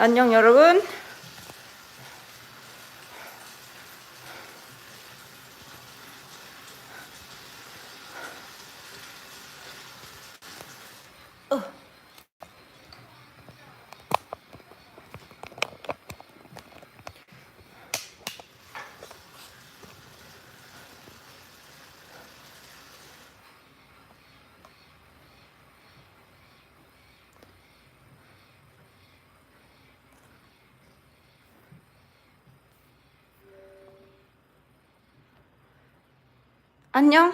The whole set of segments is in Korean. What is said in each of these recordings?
안녕 여러분. 안녕.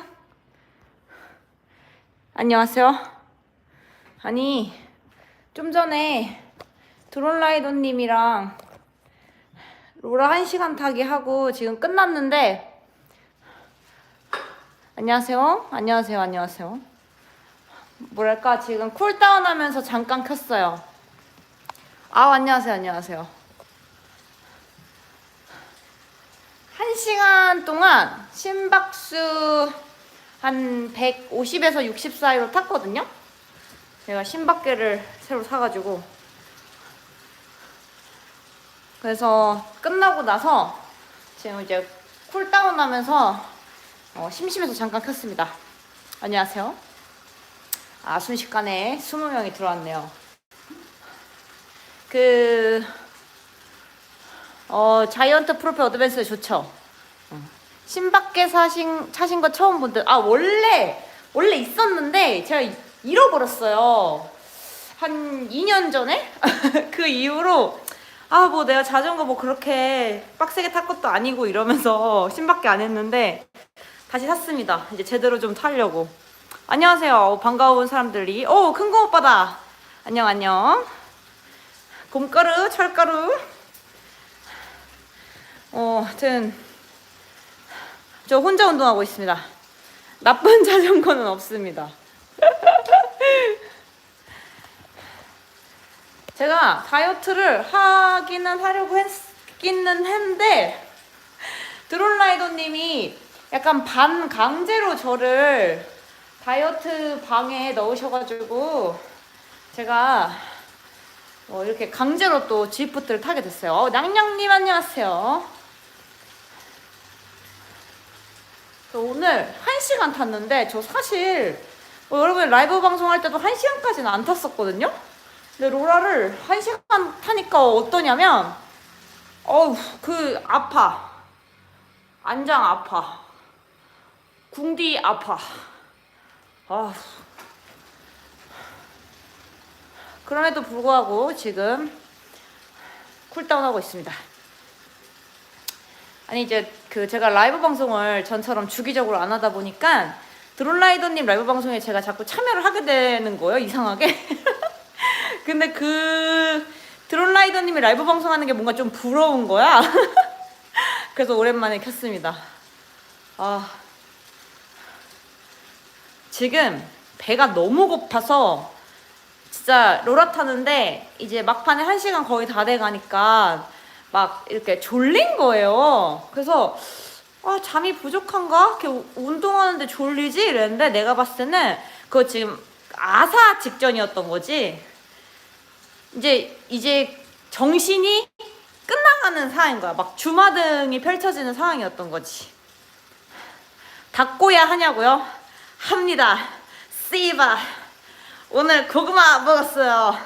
안녕하세요. 아니, 좀 전에 드론라이더님이랑 로라 한 시간 타기 하고 지금 끝났는데, 안녕하세요. 안녕하세요. 안녕하세요. 뭐랄까, 지금 쿨다운 하면서 잠깐 켰어요. 아, 안녕하세요. 안녕하세요. 한 시간 동안 심박수 한 150에서 60 사이로 탔거든요. 제가 심박계를 새로 사가지고 그래서 끝나고 나서 지금 이제 쿨다운 하면서 어, 심심해서 잠깐 켰습니다. 안녕하세요. 아 순식간에 20명이 들어왔네요. 그 어, 자이언트 프로필 어드밴스 좋죠? 신밖에 사신, 차신 거 처음 본들. 아, 원래, 원래 있었는데, 제가 잃어버렸어요. 한 2년 전에? 그 이후로, 아, 뭐 내가 자전거 뭐 그렇게 빡세게 탈 것도 아니고 이러면서 신밖에 안 했는데, 다시 샀습니다. 이제 제대로 좀 타려고. 안녕하세요. 어, 반가운 사람들이. 오, 큰거 오빠다. 안녕, 안녕. 곰가루, 철가루. 어, 하여튼 저 혼자 운동하고 있습니다. 나쁜 자전거는 없습니다. 제가 다이어트를 하기는 하려고 했기는 했는데 드론라이더님이 약간 반 강제로 저를 다이어트 방에 넣으셔가지고 제가 어, 이렇게 강제로 또 지프트를 타게 됐어요. 어, 냥냥님 안녕하세요. 저 오늘 1시간 탔는데 저 사실 어, 여러분 라이브 방송할 때도 1시간까지는 안 탔었거든요. 근데 로라를 1시간 타니까 어떠냐면 어우 그 아파. 안장 아파. 궁디 아파. 아 그럼에도 불구하고 지금 쿨다운하고 있습니다. 아니 이제 그 제가 라이브 방송을 전처럼 주기적으로 안 하다 보니까 드론라이더님 라이브 방송에 제가 자꾸 참여를 하게 되는 거예요 이상하게. 근데 그 드론라이더님이 라이브 방송하는 게 뭔가 좀 부러운 거야. 그래서 오랜만에 켰습니다. 아 지금 배가 너무 고파서 진짜 로라 타는데 이제 막판에 한 시간 거의 다 돼 가니까 막 이렇게 졸린 거예요. 그래서 아 잠이 부족한가? 이렇게 우- 운동하는데 졸리지? 이랬는데 내가 봤을 때는 그거 지금 아사 직전이었던 거지. 이제 이제 정신이 끝나가는 상황인 거야. 막 주마등이 펼쳐지는 상황이었던 거지. 닭고야 하냐고요? 합니다. 씨바. 오늘 고구마 먹었어요.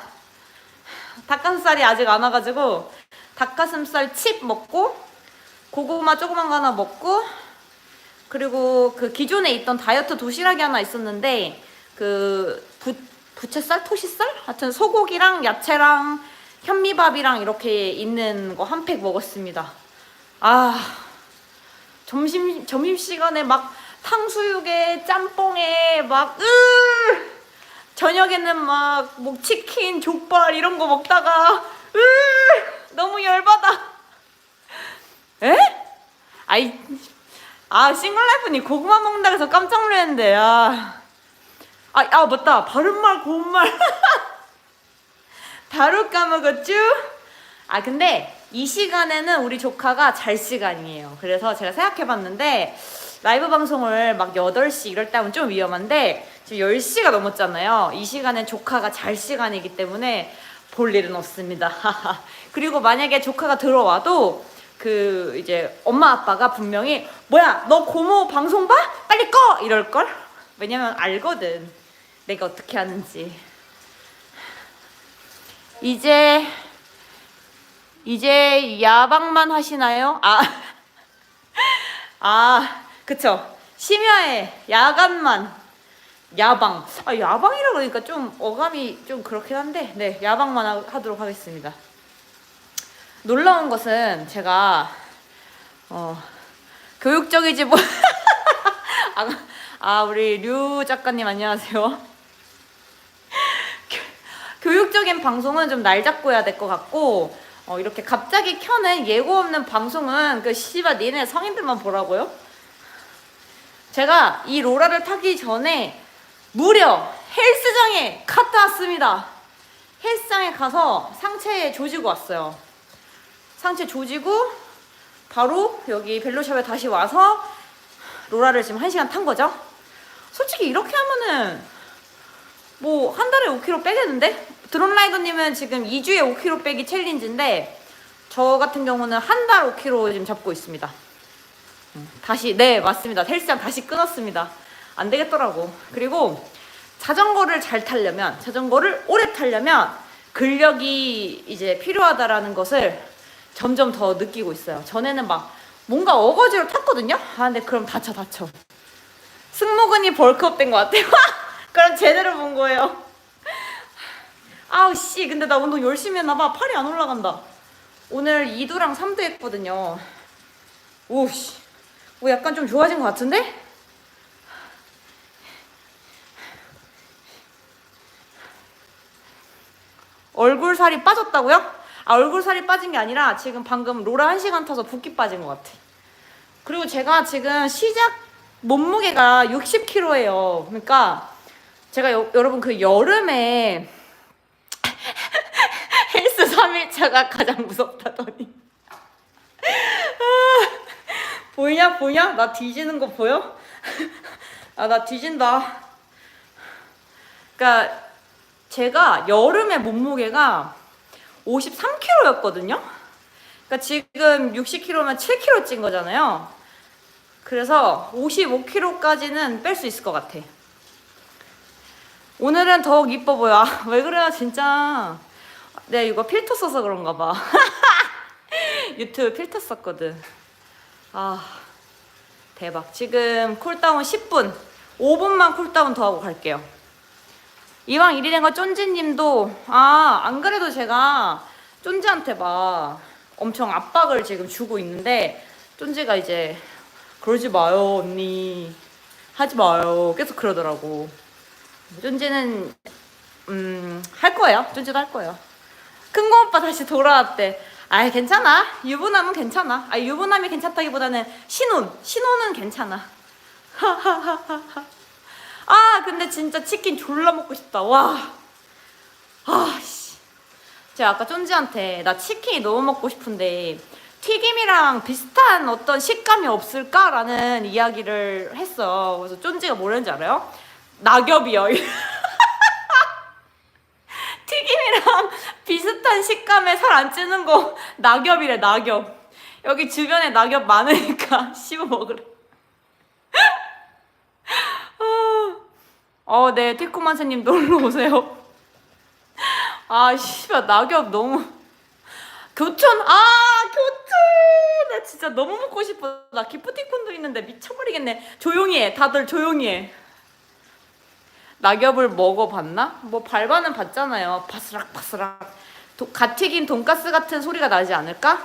닭가슴살이 아직 안 와가지고 닭가슴살 칩 먹고 고구마 조그만 거 하나 먹고 그리고 그 기존에 있던 다이어트 도시락이 하나 있었는데 그 부, 부채살, 토시살, 하여튼 소고기랑 야채랑 현미밥이랑 이렇게 있는 거 한 팩 먹었습니다. 아 점심 점심 시간에 막 탕수육에 짬뽕에 막 으. 저녁에는 막 뭐 치킨, 족발 이런 거 먹다가 으 너무 열받아. 에? 아이 아 싱글라이프님 고구마 먹는다 해서 깜짝 놀랐는데 아. 아, 아 맞다 바른말 고운말 바로 까먹었쥬? 아 근데 이 시간에는 우리 조카가 잘 시간이에요 그래서 제가 생각해봤는데 라이브 방송을 막 8시 이럴 때 하면 좀 위험한데 지금 10시가 넘었잖아요 이 시간엔 조카가 잘 시간이기 때문에 볼 일은 없습니다. 그리고 만약에 조카가 들어와도 그 이제 엄마 아빠가 분명히 뭐야 너 고모 방송 봐? 빨리 꺼 이럴 걸. 왜냐면 알거든 내가 어떻게 하는지. 이제 이제 야방만 하시나요? 아, 아, 그쵸. 심야에 야간만 야방. 아, 야방이라 그러니까 좀 어감이 좀 그렇긴 한데, 네, 야방만 하, 하도록 하겠습니다. 놀라운 것은 제가 어, 교육적이지 뭐. 아, 아, 우리 류 작가님 안녕하세요. 교육적인 방송은 좀 날 잡고 해야 될 것 같고 어, 이렇게 갑자기 켜는 예고 없는 방송은 그 씨발 니네 성인들만 보라고요? 제가 이 로라를 타기 전에 무려 헬스장에 갔다 왔습니다. 헬스장에 가서 상체 조지고 왔어요. 상체 조지고 바로 여기 벨로샵에 다시 와서 로라를 지금 한 시간 탄 거죠. 솔직히 이렇게 하면은 뭐 한 달에 5kg 빼겠는데? 드론라이더님은 지금 2주에 5kg 빼기 챌린지인데 저 같은 경우는 한 달 5kg 지금 잡고 있습니다. 음, 다시 네 맞습니다. 헬스장 다시 끊었습니다. 안 되겠더라고. 그리고 자전거를 잘 타려면 자전거를 오래 타려면 근력이 이제 필요하다라는 것을 점점 더 느끼고 있어요. 전에는 막 뭔가 어거지로 탔거든요. 아 근데 그럼 다쳐 다쳐. 승모근이 벌크업 된 것 같아요. 그럼 제대로 본 거예요. 아우 씨 근데 나 운동 열심히 했나봐 팔이 안 올라간다 오늘 2두랑 3두 했거든요 오씨 뭐 약간 좀 좋아진 것 같은데? 얼굴 살이 빠졌다고요? 아 얼굴 살이 빠진 게 아니라 지금 방금 로라 한 시간 타서 붓기 빠진 것 같아 그리고 제가 지금 시작 몸무게가 60kg예요 그러니까 제가 여, 여러분 그 여름에 헬스 3일차가 가장 무섭다더니. 아, 보이냐, 보이냐? 나 뒤지는 거 보여? 아, 나 뒤진다. 그니까, 제가 여름에 몸무게가 53kg였거든요? 그니까 지금 60kg면 7kg 찐 거잖아요. 그래서 55kg까지는 뺄 수 있을 것 같아. 오늘은 더욱 이뻐 보여. 아, 왜 그래요, 진짜. 네, 이거 필터 써서 그런가 봐. 유튜브 필터 썼거든. 아, 대박. 지금 쿨다운 10분. 5분만 쿨다운 더 하고 갈게요. 이왕 일이 된 거 쫀지님도, 아, 안 그래도 제가 쫀지한테 막 엄청 압박을 지금 주고 있는데, 쫀지가 이제, 그러지 마요, 언니. 하지 마요. 계속 그러더라고. 쫀지는, 음, 할 거예요. 쫀지도 할 거예요. 큰 거 오빠 다시 돌아왔대. 아이 괜찮아. 유부남은 괜찮아. 아 유부남이 괜찮다기보다는 신혼. 신혼은 괜찮아. 아 근데 진짜 치킨 졸라 먹고 싶다. 와. 아 씨. 제가 아까 쫀지한테 나 치킨이 너무 먹고 싶은데 튀김이랑 비슷한 어떤 식감이 없을까라는 이야기를 했어. 그래서 쫀지가 뭐라는지 알아요? 낙엽이요. 튀김이랑 비슷한 식감에 살 안 찌는 거 낙엽이래 낙엽 여기 주변에 낙엽 많으니까 씹어 먹으래 어네 티코만세님 놀러 오세요 아 씨발 낙엽 너무 교촌 아 교촌 나 진짜 너무 먹고 싶어 나 기프티콘도 있는데 미쳐버리겠네 조용히 해 다들 조용히 해 낙엽을 먹어봤나? 뭐 밟아는 봤잖아요. 바스락 바스락. 도, 갓 튀긴 돈가스 같은 소리가 나지 않을까?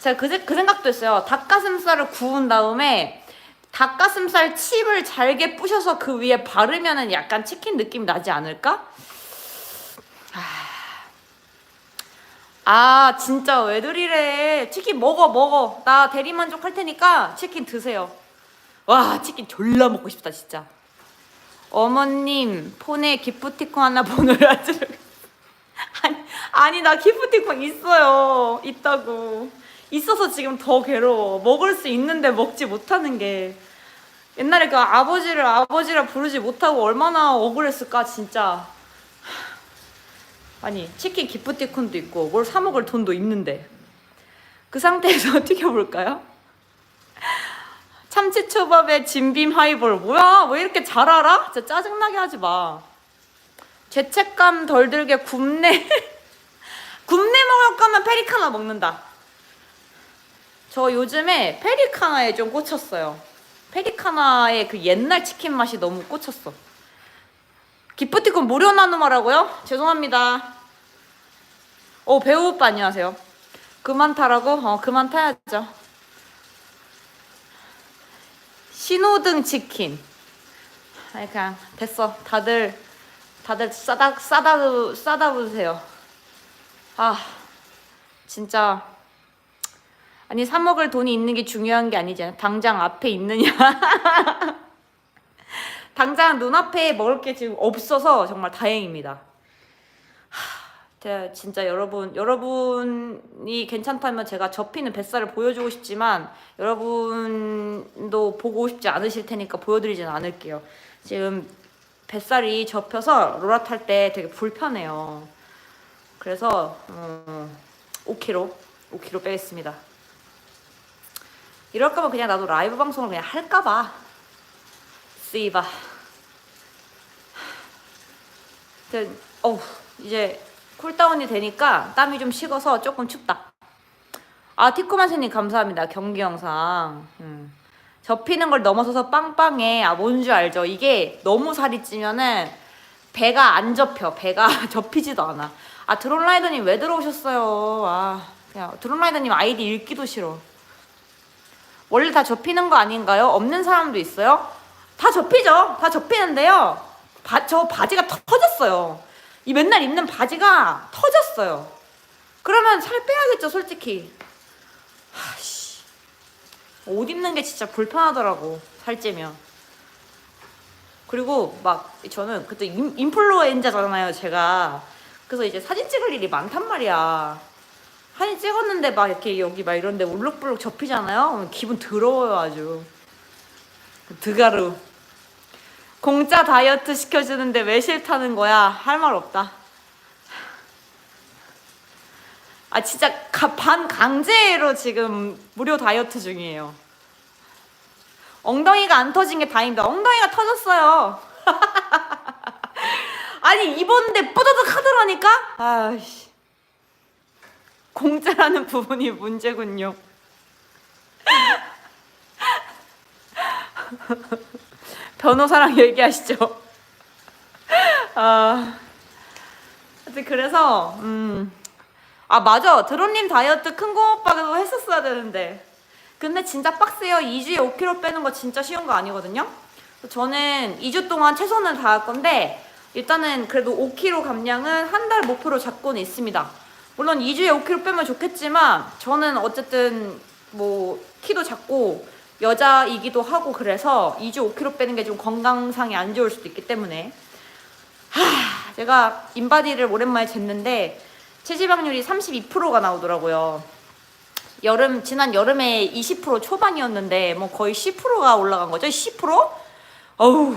제가 그, 그 생각도 했어요. 닭가슴살을 구운 다음에 닭가슴살 칩을 잘게 부셔서 그 위에 바르면은 약간 치킨 느낌 나지 않을까? 아 진짜 왜들 이래? 치킨 먹어 먹어. 나 대리만족 할 테니까 치킨 드세요. 와 치킨 졸라 먹고 싶다 진짜. 어머님 폰에 기프티콘 하나 보내라 주 아니, 아니 나 기프티콘 있어요. 있다고. 있어서 지금 더 괴로워. 먹을 수 있는데 먹지 못하는 게 옛날에 그 아버지를 아버지라 부르지 못하고 얼마나 억울했을까 진짜. 아니 치킨 기프티콘도 있고 뭘 사 먹을 돈도 있는데. 그 상태에서 튀겨볼까요? 참치초밥에 진빔 하이볼. 뭐야? 왜 이렇게 잘 알아? 진짜 짜증나게 하지 마. 죄책감 덜 들게 굽네 굽네 먹을 거면 페리카나 먹는다. 저 요즘에 페리카나에 좀 꽂혔어요 페리카나의 그 옛날 치킨 맛이 너무 꽂혔어. 기프티콘 무료 나눔하라고요? 죄송합니다. 어 배우 오빠 안녕하세요. 그만 타라고? 어 그만 타야죠. 신호등 치킨. 아니 그냥 됐어. 다들 다들 싸다 싸다 싸다 보세요. 아 진짜 아니 사 먹을 돈이 있는 게 중요한 게 아니잖아 당장 앞에 있느냐 당장 눈앞에 먹을 게 지금 없어서 정말 다행입니다 제가 진짜 여러분 여러분이 괜찮다면 제가 접히는 뱃살을 보여주고 싶지만 여러분도 보고 싶지 않으실 테니까 보여드리진 않을게요. 지금 뱃살이 접혀서 롤라 탈 때 되게 불편해요. 그래서 음, 5kg 5kg 빼겠습니다. 이럴 거면 그냥 나도 라이브 방송을 그냥 할까 봐. 씨바. 어 이제 쿨다운이 되니까 땀이 좀 식어서 조금 춥다. 아 티코만세님 감사합니다. 경기 영상. 음. 접히는 걸 넘어서서 빵빵해. 아 뭔 줄 알죠? 이게 너무 살이 찌면은 배가 안 접혀. 배가 접히지도 않아. 아 드론라이더님 왜 들어오셨어요? 아 그냥 드론라이더님 아이디 읽기도 싫어. 원래 다 접히는 거 아닌가요? 없는 사람도 있어요? 다 접히죠. 다 접히는데요. 바, 저 바지가 터졌어요. 이 맨날 입는 바지가 터졌어요. 그러면 살 빼야겠죠, 솔직히. 하씨. 옷 입는 게 진짜 불편하더라고, 살찌면. 그리고 막 저는 그때 인, 인플루엔자잖아요, 제가. 그래서 이제 사진 찍을 일이 많단 말이야. 사진 찍었는데 막 이렇게 여기 막 이런데 울룩불룩 접히잖아요. 기분 더러워요, 아주. 드가루. 공짜 다이어트 시켜주는데 왜 싫다는 거야? 할 말 없다. 아 진짜 가, 반 강제로 지금 무료 다이어트 중이에요. 엉덩이가 안 터진 게 다행입니다. 엉덩이가 터졌어요. 아니 입었는데 뿌드득 하더라니까. 아씨 공짜라는 부분이 문제군요. 변호사랑 얘기하시죠. 아, 그래서 음, 아 맞아 드론님 다이어트 큰거 오빠도 했었어야 되는데 근데 진짜 빡세요. 2주에 5kg 빼는 거 진짜 쉬운 거 아니거든요. 저는 2주 동안 최선을 다할 건데 일단은 그래도 5kg 감량은 한 달 목표로 잡고는 있습니다. 물론 2주에 5kg 빼면 좋겠지만 저는 어쨌든 뭐 키도 작고 여자이기도 하고 그래서 2주 5kg 빼는 게 좀 건강상에 안 좋을 수도 있기 때문에 하, 제가 인바디를 오랜만에 쟀는데 체지방률이 32%가 나오더라고요. 여름 지난 여름에 20% 초반이었는데 뭐 거의 10%가 올라간 거죠. 10%? 어우.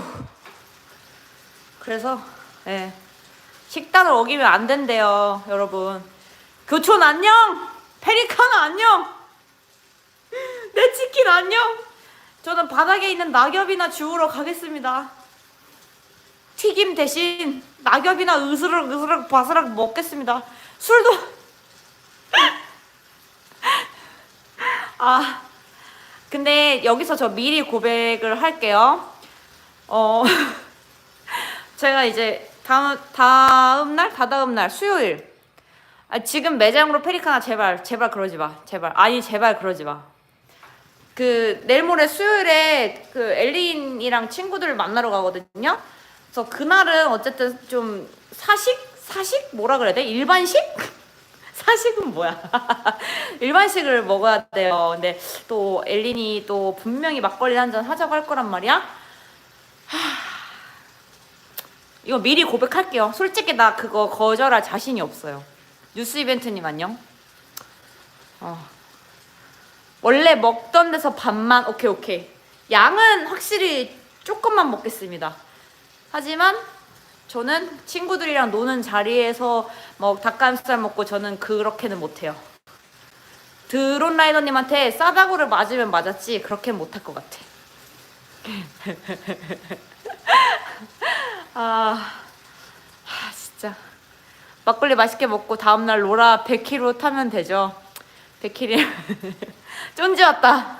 그래서 예. 식단을 어기면 안 된대요, 여러분. 교촌 안녕. 페리카나 안녕. 내 치킨 안녕. 저는 바닥에 있는 낙엽이나 주우러 가겠습니다. 튀김 대신 낙엽이나 으스럭 으스럭 바스락 먹겠습니다. 술도 아 근데 여기서 저 미리 고백을 할게요. 어 제가 이제 다음 다음 날 다다음 날 수요일 아, 지금 매장으로 페리카나 제발 제발 그러지 마 제발 아니 제발 그러지 마. 그 내일 모레 수요일에 그 엘린이랑 친구들을 만나러 가거든요. 그래서 그날은 어쨌든 좀 사식 사식 뭐라 그래야 돼? 일반식? 사식은 뭐야? 일반식을 먹어야 돼요. 근데 또 엘린이 또 분명히 막걸리 한 잔 하자고 할 거란 말이야. 하... 이거 미리 고백할게요. 솔직히 나 그거 거절할 자신이 없어요. 뉴스 이벤트님 안녕. 어. 원래 먹던 데서 반만 오케이 오케이. 양은 확실히 조금만 먹겠습니다. 하지만 저는 친구들이랑 노는 자리에서 뭐 닭가슴살 먹고 저는 그렇게는 못해요. 드론 라이더님한테 싸다구를 맞으면 맞았지 그렇게 못할 것 같아. 아, 아 진짜 막걸리 맛있게 먹고 다음날 로라 100km 타면 되죠. 100km 쫀지 왔다.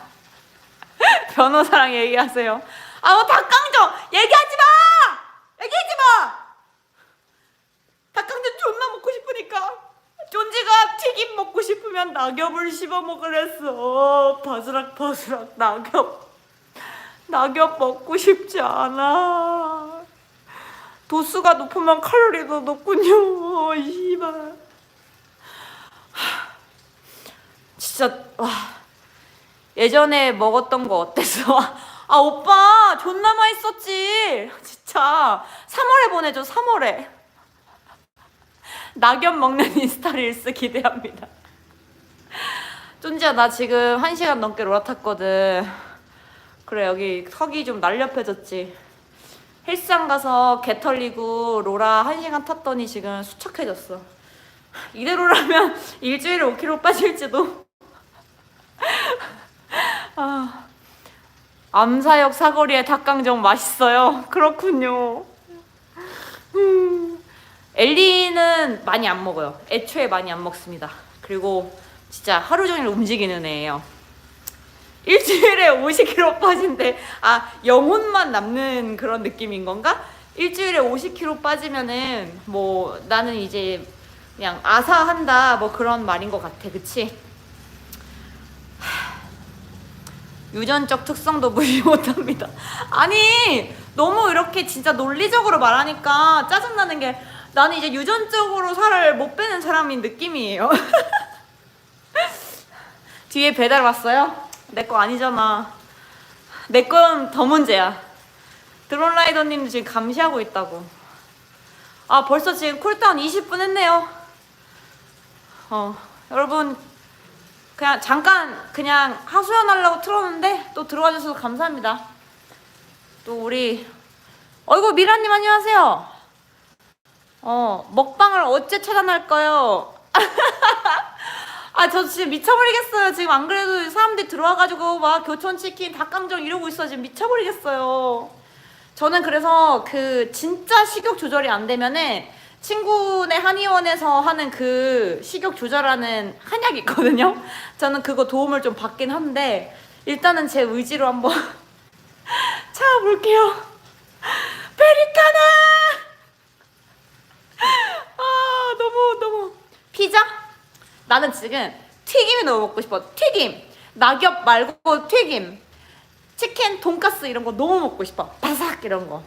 변호사랑 얘기하세요. 아, 뭐 닭강정 얘기하지 마. 얘기하지 마. 닭강정 존나 먹고 싶으니까. 쫀지가 튀김 먹고 싶으면 낙엽을 씹어 먹으랬어. 바스락 바스락 낙엽. 낙엽 먹고 싶지 않아. 도수가 높으면 칼로리도 높군요. 이발. 진짜 와. 예전에 먹었던 거 어땠어? 아 오빠 존나 맛있었지 진짜 3월에 보내줘 3월에 낙엽 먹는 인스타 릴스 기대합니다 쫀지야 나 지금 1시간 넘게 로라 탔거든 그래 여기 턱이 좀 날렵해졌지 헬스장 가서 개 털리고 로라 1시간 탔더니 지금 수척해졌어 이대로라면 일주일에 5kg 빠질지도 아, 암사역 사거리에 닭강정 맛있어요. 그렇군요. 음, 엘리는 많이 안 먹어요. 애초에 많이 안 먹습니다. 그리고 진짜 하루 종일 움직이는 애예요. 일주일에 50kg 빠진데 아 영혼만 남는 그런 느낌인 건가? 일주일에 50kg 빠지면은 뭐 나는 이제 그냥 아사한다 뭐 그런 말인 것 같아, 그치? 유전적 특성도 무시 못합니다. 아니 너무 이렇게 진짜 논리적으로 말하니까 짜증나는 게 나는 이제 유전적으로 살을 못 빼는 사람인 느낌이에요. 뒤에 배달 왔어요? 내 거 아니잖아. 내 건 더 문제야. 드론 라이더님도 지금 감시하고 있다고. 아 벌써 지금 쿨다운 20분 했네요. 어 여러분 그냥 잠깐 그냥 하소연하려고 틀었는데 또 들어와 주셔서 감사합니다. 또 우리 어이구 미라님 안녕하세요. 어 먹방을 어째 차단할까요? 아저 지금 미쳐버리겠어요. 지금 안 그래도 사람들이 들어와가지고 막 교촌치킨 닭강정 이러고 있어 지금 미쳐버리겠어요. 저는 그래서 그 진짜 식욕 조절이 안 되면은 친구네 한의원에서 하는 그 식욕 조절하는 한약이 있거든요. 저는 그거 도움을 좀 받긴 한데 일단은 제 의지로 한번 참아볼게요. 페리카나! 아 너무 너무 피자? 나는 지금 튀김이 너무 먹고 싶어. 튀김. 낙엽 말고 튀김. 치킨, 돈가스 이런 거 너무 먹고 싶어. 바삭 이런 거.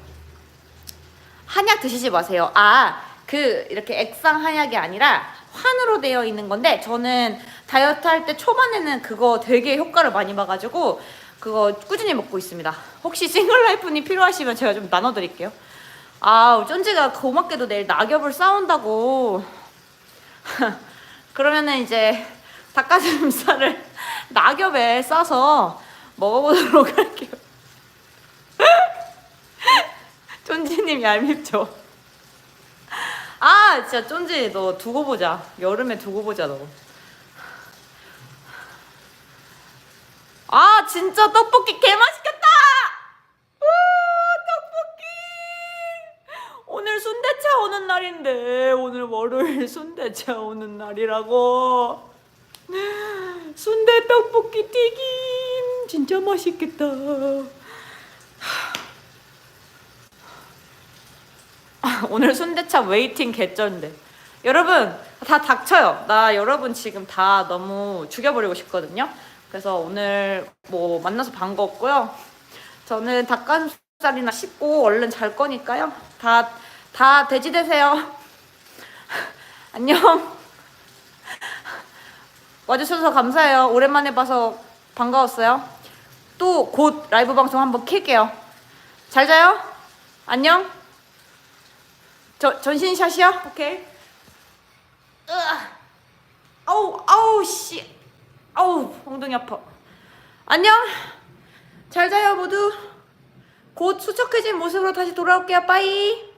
한약 드시지 마세요. 아, 그 이렇게 액상 한약이 아니라 환으로 되어 있는 건데 저는 다이어트 할 때 초반에는 그거 되게 효과를 많이 봐가지고 그거 꾸준히 먹고 있습니다. 혹시 싱글 라이프님 필요하시면 제가 좀 나눠드릴게요. 아, 쫀지가 고맙게도 내일 낙엽을 싸운다고. 그러면은 이제 닭가슴살을 낙엽에 싸서 먹어보도록 할게요. 쫀지님 얄밉죠? 아 진짜 쫀지 너 두고 보자 여름에 두고 보자 너. 아 진짜 떡볶이 개 맛있겠다. 우 떡볶이. 오늘 순대차 오는 날인데 오늘 월요일 순대차 오는 날이라고. 순대 떡볶이 튀김 진짜 맛있겠다. 오늘 순대차 웨이팅 개쩐데. 여러분 다 닥쳐요. 나 여러분 지금 다 너무 죽여버리고 싶거든요. 그래서 오늘 뭐 만나서 반가웠고요. 저는 닭가슴살이나 씹고 얼른 잘 거니까요. 다 다 돼지 되세요 안녕 와주셔서 감사해요 오랜만에 봐서 반가웠어요 또 곧 라이브 방송 한번 킬게요 잘 자요 안녕 저 전신샷이요? 오케이. 으아. 아우 아우 씨. 아우 엉덩이 아파. 안녕. 잘 자요 모두. 곧 수척해진 모습으로 다시 돌아올게요. 빠이.